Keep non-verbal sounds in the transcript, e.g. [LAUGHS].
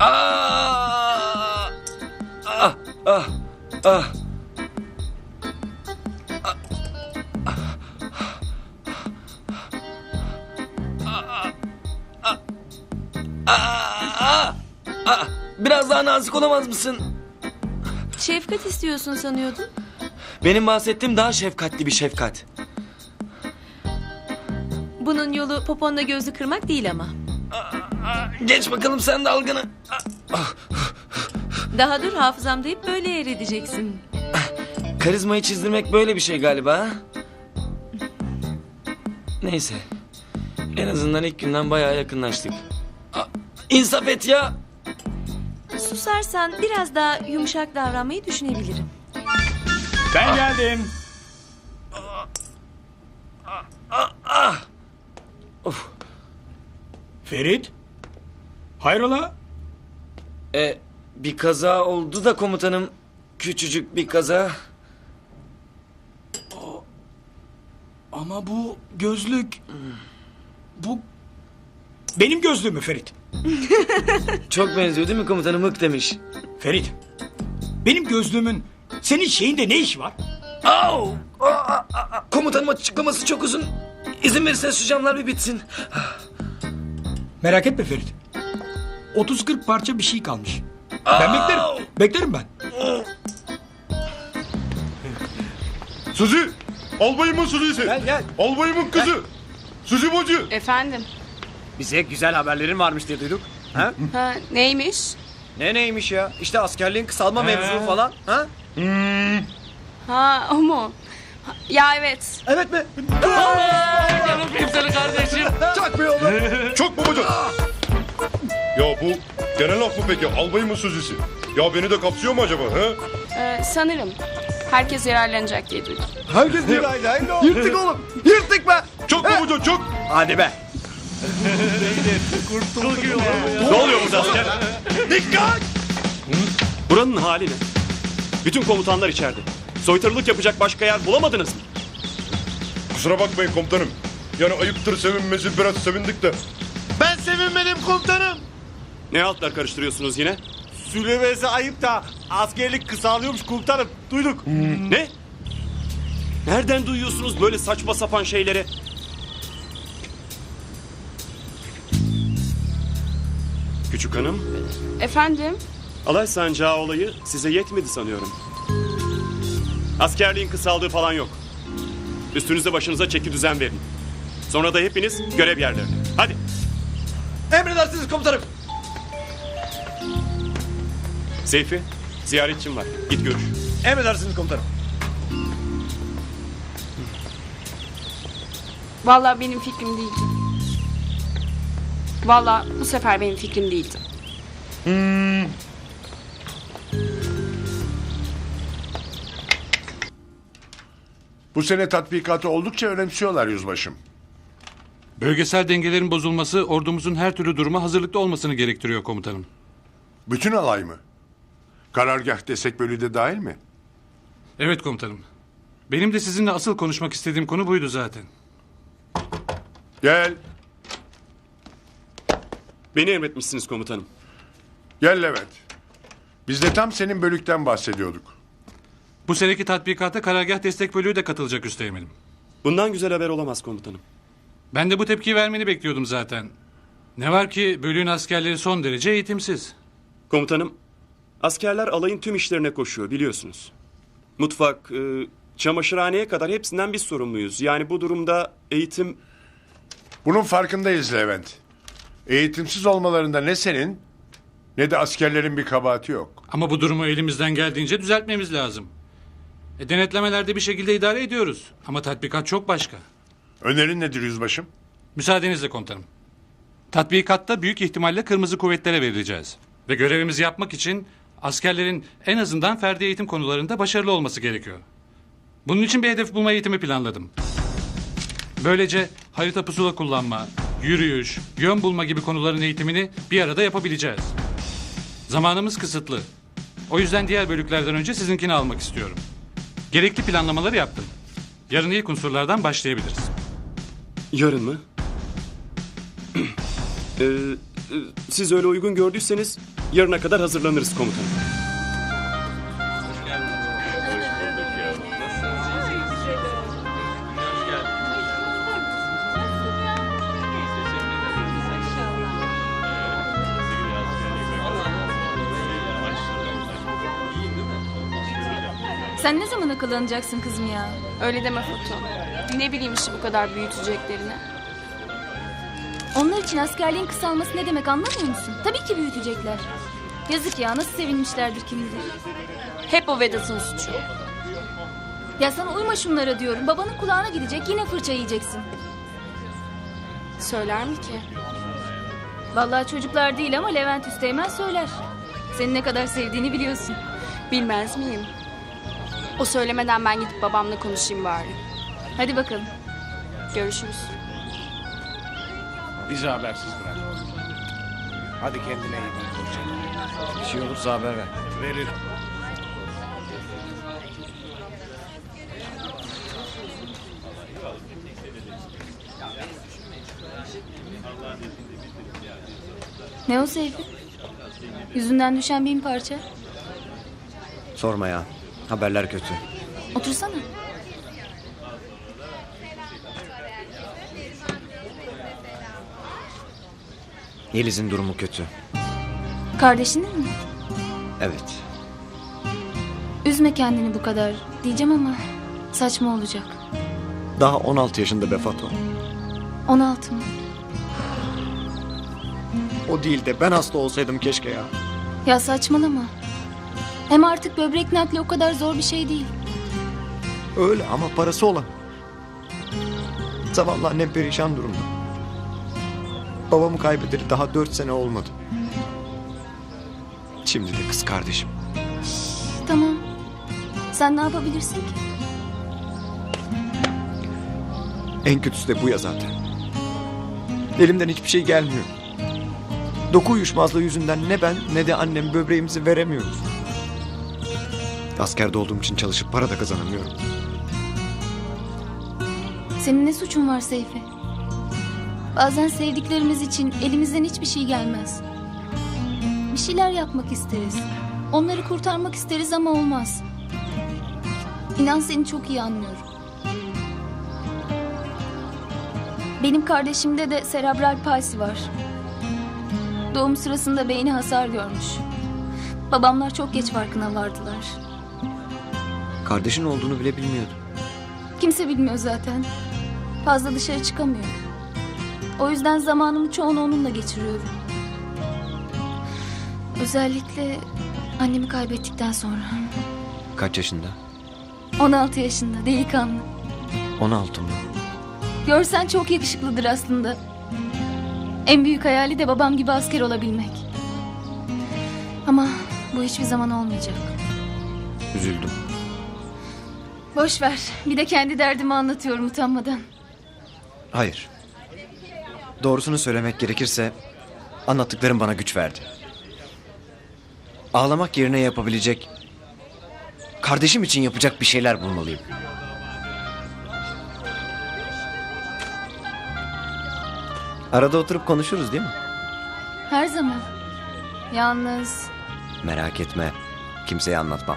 Ah! Ah! Ah! Ah! Ah! Biraz daha nazik olamaz mısın? Şefkat istiyorsun sanıyordum. Benim bahsettiğim daha şefkatli bir şefkat. Bunun yolu poponla gözü kırmak değil ama. Geç bakalım sen dalgını. Daha dur hafızamda hep böyle yer edeceksin. Karizmayı çizdirmek böyle bir şey galiba. ha? Neyse. En azından ilk günden bayağı yakınlaştık. Aa, İnsaf et ya. Susarsan biraz daha yumuşak davranmayı düşünebilirim. Ben geldim. Of. Ferit. Hayrola? E, bir kaza oldu da komutanım. Küçücük bir kaza. Ama bu gözlük... Bu... Benim gözlüğüm mü Ferit? [LAUGHS] Çok benziyor değil mi komutanım? Hık demiş. Ferit. Benim gözlüğümün senin şeyinde ne işi var? Au! Aa, aa, aa. Komutanım açıklaması çok uzun. İzin verirseniz şu camlar bir bitsin. Merak etme Ferit. 30-40 parça bir şey kalmış. Ben beklerim. Beklerim ben. Suzi! Albayımın Suzi'si. Gel gel. Albayımın kızı. Suzi Bacı. Efendim. Bize güzel haberlerin varmış diye duyduk. Ha? Ha, neymiş? Ne neymiş ya? İşte askerliğin kısalma mevzu falan. Ha? Ha o mu? Ha, Ya evet. Evet mi? Çok be oğlum. [LAUGHS] Çok babacan. Ya bu genel laf mı peki? Albayımın Suzi'si. Ya beni de kapsıyor mu acaba? He? Ee, sanırım. Herkes yararlanacak diye duydum. Herkes bir haydi. Yırttık oğlum. Yırttık be. Çok babacan çok. Hadi be. Ne oluyor burada asker? Dikkat. Buranın hali ne? Bütün komutanlar içeride. Soytarılık yapacak başka yer bulamadınız mı? Kusura bakmayın komutanım. Yani ayıptır sevinmesi biraz sevindik de. Ben sevinmedim komutanım. Ne altlar karıştırıyorsunuz yine? Sülevesi ayıp da askerlik kısalıyormuş komutanım. Duyduk. Ne? Nereden duyuyorsunuz böyle saçma sapan şeyleri? Küçük hanım, Efendim? alay sancağı olayı size yetmedi sanıyorum. Askerliğin kısaldığı falan yok. Üstünüze başınıza çeki düzen verin. Sonra da hepiniz görev yerlerine. Hadi. Emredersiniz komutanım. Seyfi, ziyaretçim var. Git görüş. Emredersiniz komutanım. Vallahi benim fikrim değildi. Vallahi bu sefer benim fikrim değildi. Bu sene tatbikatı oldukça önemsiyorlar yüzbaşım. Bölgesel dengelerin bozulması ordumuzun her türlü duruma hazırlıklı olmasını gerektiriyor komutanım. Bütün alay mı? Karargah desek bölü de dahil mi? Evet komutanım. Benim de sizinle asıl konuşmak istediğim konu buydu zaten. Gel, Beni emretmişsiniz komutanım. gel Levent. Biz de tam senin bölükten bahsediyorduk. Bu seneki tatbikata karargah destek bölüğü de katılacak üsteğmenim. Bundan güzel haber olamaz komutanım. Ben de bu tepkiyi vermeni bekliyordum zaten. Ne var ki bölüğün askerleri son derece eğitimsiz. Komutanım, askerler alayın tüm işlerine koşuyor biliyorsunuz. Mutfak, e, çamaşırhaneye kadar hepsinden biz sorumluyuz. Yani bu durumda eğitim... Bunun farkındayız Levent. Eğitimsiz olmalarında ne senin ne de askerlerin bir kabahati yok. Ama bu durumu elimizden geldiğince düzeltmemiz lazım. E, denetlemelerde bir şekilde idare ediyoruz. Ama tatbikat çok başka. Önerin nedir yüzbaşım? Müsaadenizle komutanım. Tatbikatta büyük ihtimalle kırmızı kuvvetlere verileceğiz. Ve görevimizi yapmak için askerlerin en azından ferdi eğitim konularında başarılı olması gerekiyor. Bunun için bir hedef bulma eğitimi planladım. Böylece harita pusula kullanma, yürüyüş, yön bulma gibi konuların eğitimini bir arada yapabileceğiz. Zamanımız kısıtlı. O yüzden diğer bölüklerden önce sizinkini almak istiyorum. Gerekli planlamaları yaptım. Yarın ilk unsurlardan başlayabiliriz. Yarın mı? [CLEARS THROAT] E, e, siz öyle uygun gördüyseniz yarına kadar hazırlanırız komutanım. Sen ne zaman akıllanacaksın kızım ya? Öyle deme Foto. Ne bileyim işte bu kadar büyüteceklerini. Onlar için askerliğin kısalması ne demek anlamıyor musun? Tabii ki büyütecekler. Yazık ya nasıl sevinmişlerdir kim bilir. Hep o Vedat'ın suçu. Ya sana uyma şunlara diyorum. Babanın kulağına gidecek yine fırça yiyeceksin. Söyler mi ki? Vallahi çocuklar değil ama Levent Üsteğmen söyler. Seni ne kadar sevdiğini biliyorsun. Bilmez miyim? O söylemeden ben gidip babamla konuşayım bari. Hadi bakalım. Görüşürüz. Bizi habersiz bırak. Hadi kendine iyi bak. Bir şey olursa haber ver. Veririm. Ne o Seyfi? Yüzünden düşen bin parça. Sorma ya. Haberler kötü. Otursana. Yeliz'in durumu kötü. Kardeşinin mi? Evet. Üzme kendini bu kadar diyeceğim ama saçma olacak. Daha 16 yaşında be Fato. 16 mı? O değil de ben hasta olsaydım keşke ya. Ya saçmalama. Hem artık böbrek nakli o kadar zor bir şey değil. Öyle ama parası olan. Zavallı annem perişan durumda. Babamı kaybedeli daha dört sene olmadı. Şimdi de kız kardeşim. Tamam. Sen ne yapabilirsin ki? En kötüsü de bu ya zaten. Elimden hiçbir şey gelmiyor. Doku uyuşmazlığı yüzünden ne ben ne de annem böbreğimizi veremiyoruz. Askerde olduğum için çalışıp para da kazanamıyorum. Senin ne suçun var Seyfi? Bazen sevdiklerimiz için elimizden hiçbir şey gelmez. Bir şeyler yapmak isteriz. Onları kurtarmak isteriz ama olmaz. İnan seni çok iyi anlıyorum. Benim kardeşimde de serebral palsi var. Doğum sırasında beyni hasar görmüş. Babamlar çok geç farkına vardılar. Kardeşin olduğunu bile bilmiyordum. Kimse bilmiyor zaten. Fazla dışarı çıkamıyor. O yüzden zamanımı çoğunu onunla geçiriyorum. Özellikle annemi kaybettikten sonra. Kaç yaşında? 16 yaşında delikanlı. 16 mı? Görsen çok yakışıklıdır aslında. En büyük hayali de babam gibi asker olabilmek. Ama bu hiçbir zaman olmayacak. Üzüldüm. Boş ver. Bir de kendi derdimi anlatıyorum utanmadan. Hayır. Doğrusunu söylemek gerekirse anlattıklarım bana güç verdi. Ağlamak yerine yapabilecek, kardeşim için yapacak bir şeyler bulmalıyım. Arada oturup konuşuruz değil mi? Her zaman. Yalnız Merak etme. Kimseye anlatmam.